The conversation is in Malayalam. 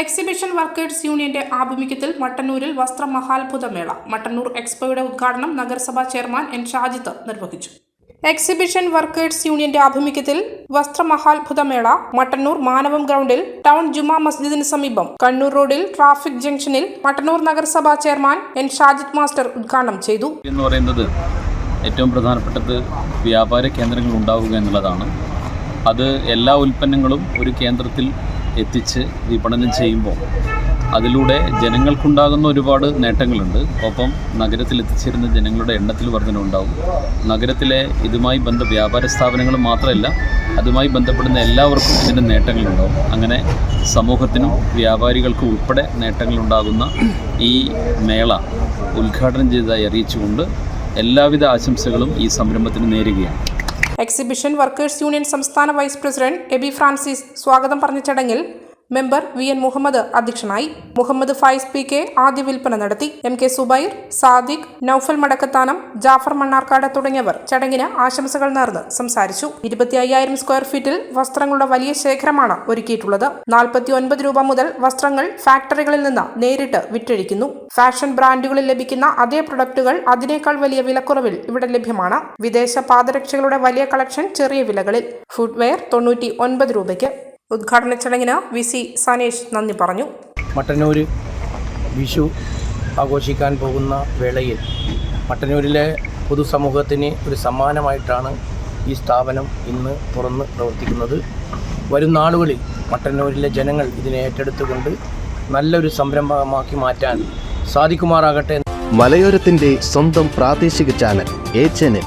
എക്സിബിഷൻ വർക്കേഴ്സ് യൂണിയന്റെ ആഭിമുഖ്യത്തിൽ മട്ടന്നൂരിൽ വസ്ത്ര മഹാത്ഭുതമേള മട്ടന്നൂർ എക്സ്പോയുടെ ഉദ്ഘാടനം നഗരസഭാ ചെയർമാൻ എൻ ഷാജിത്ത് നിർവഹിച്ചു. എക്സിബിഷൻ വർക്കേഴ്സ് യൂണിയന്റെ ആഭിമുഖ്യത്തിൽ വസ്ത്ര മഹാത്ഭുതമേള മട്ടന്നൂർ മാനവം ഗ്രൗണ്ടിൽ ടൗൺ ജുമാ മസ്ജിദിന് സമീപം കണ്ണൂർ റോഡിൽ ട്രാഫിക് ജംഗ്ഷനിൽ മട്ടന്നൂർ നഗരസഭാ ചെയർമാൻ എൻ ഷാജിത് മാസ്റ്റർ ഉദ്ഘാടനം ചെയ്തു. എന്ന് പറയുന്നത് ഏറ്റവും പ്രധാനപ്പെട്ടത് വ്യാപാര കേന്ദ്രങ്ങൾ ഉണ്ടാവുക എന്നുള്ളതാണ്. അത് എല്ലാ ഉൽപ്പന്നങ്ങളും ഒരു കേന്ദ്രത്തിൽ എത്തിച്ച് വിപണനം ചെയ്യുമ്പോൾ അതിലൂടെ ജനങ്ങൾക്കുണ്ടാകുന്ന ഒരുപാട് നേട്ടങ്ങളുണ്ട്. ഒപ്പം നഗരത്തിൽ എത്തിച്ചേരുന്ന ജനങ്ങളുടെ എണ്ണത്തിൽ വർധനമുണ്ടാവും നഗരത്തിലെ ഇതുമായി ബന്ധ വ്യാപാര സ്ഥാപനങ്ങൾ മാത്രമല്ല അതുമായി ബന്ധപ്പെടുന്ന എല്ലാവർക്കും ഇതിന്റെ നേട്ടങ്ങളുണ്ടാവും. അങ്ങനെ സമൂഹത്തിനും വ്യാപാരികൾക്കും ഉൾപ്പെടെ നേട്ടങ്ങളുണ്ടാകുന്ന ഈ മേള ഉദ്ഘാടനം ചെയ്തതായി അറിയിച്ചുകൊണ്ട് എല്ലാവിധ ആശംസകളും ഈ സംരംഭത്തിന് നേരുകയാണ്. എക്സിബിഷൻ വർക്കേഴ്സ് യൂണിയൻ സംസ്ഥാന വൈസ് പ്രസിഡന്റ് എബി ഫ്രാൻസിസ് സ്വാഗതം പറഞ്ഞ ചടങ്ങിൽ മെമ്പർ വി എൻ മുഹമ്മദ് അധ്യക്ഷനായി മുഹമ്മദ് ഫൈസ് പി കെ ആദ്യ വിൽപ്പന നടത്തി. എം കെ സുബൈർ സാദിഖ് നൌഫൽ മടക്കത്താനം ജാഫർ മണ്ണാർക്കാട് തുടങ്ങിയവർ ചടങ്ങിന് ആശംസകൾ നേർന്ന് സംസാരിച്ചു. ഇരുപത്തി അയ്യായിരം സ്ക്വയർ ഫീറ്റിൽ വസ്ത്രങ്ങളുടെ വലിയ ശേഖരമാണ് ഒരുക്കിയിട്ടുള്ളത്. നാൽപ്പത്തി ഒൻപത് രൂപ മുതൽ വസ്ത്രങ്ങൾ ഫാക്ടറികളിൽ നിന്ന് നേരിട്ട് വിറ്റഴിക്കുന്നു. ഫാഷൻ ബ്രാൻഡുകളിൽ ലഭിക്കുന്ന അതേ പ്രൊഡക്റ്റുകൾ അതിനേക്കാൾ വലിയ വിലക്കുറവിൽ ഇവിടെ ലഭ്യമാണ്. വിദേശ പാദരക്ഷകളുടെ വലിയ കളക്ഷൻ ചെറിയ വിലകളിൽ. ഫുഡ്വെയർ തൊണ്ണൂറ്റി ഒൻപത് രൂപയ്ക്ക്. ഉദ്ഘാടന ചടങ്ങിന് വി സി സനേഷ് നന്ദി പറഞ്ഞു. മട്ടന്നൂർ വിഷു ആഘോഷിക്കാൻ പോകുന്ന വേളയിൽ മട്ടന്നൂരിലെ പൊതുസമൂഹത്തിന് ഒരു സമ്മാനമായിട്ടാണ് ഈ സ്ഥാപനം ഇന്ന് തുറന്ന് പ്രവർത്തിക്കുന്നത്. വരും നാളുകളിൽ മട്ടന്നൂരിലെ ജനങ്ങൾ ഇതിനെ ഏറ്റെടുത്തുകൊണ്ട് നല്ലൊരു സംരംഭമാക്കി മാറ്റാൻ സാധിക്കുമാറാകട്ടെ മലയോരത്തിന്റെ സ്വന്തം പ്രാദേശിക ചാനൽ എ ചാനൽ.